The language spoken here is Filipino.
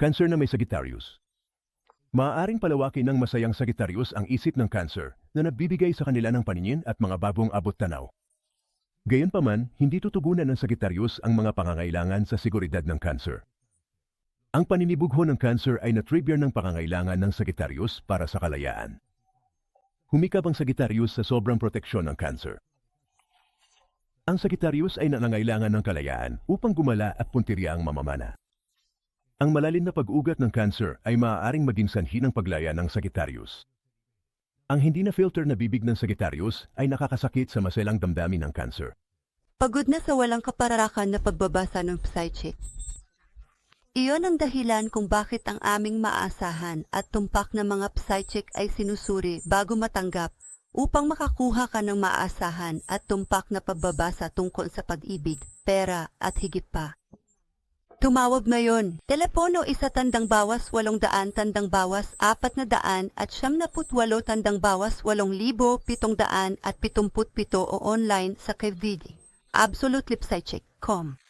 Cancer na may Sagittarius. Maaaring palawakin ng masayang Sagittarius ang isip ng cancer na nagbibigay sa kanila ng paningin at mga bagong abot tanaw. Gayunpaman, hindi tutugunan ng Sagittarius ang mga pangangailangan sa seguridad ng cancer. Ang paninibugho ng cancer ay natrigger ng pangangailangan ng Sagittarius para sa kalayaan. Humikab ang Sagittarius sa sobrang proteksyon ng cancer. Ang Sagittarius ay nangangailangan ng kalayaan upang gumala at puntirya ang mamamana. Ang malalim na pag-ugat ng cancer ay maaaring maging sanhi ng paglaya ng Sagittarius. Ang hindi na filter na bibig ng Sagittarius ay nakakasakit sa maselang damdamin ng cancer. Pagod na sa walang kapararakan na pagbabasa ng psychic. Iyon ang dahilan kung bakit ang aming maasahan at tumpak na mga psychic ay sinusuri bago matanggap upang makakuha ka ng maasahan at tumpak na pagbabasa tungkol sa pag-ibig, pera at higit pa. Tumawag ngayon. Telepono isa tandang bawas walong daan tandang bawas apat na daan at siyam na putwalo tandang bawas walong libo pitong daan at pitumput pito o online sa KVD. Absolute Lip Psychic.com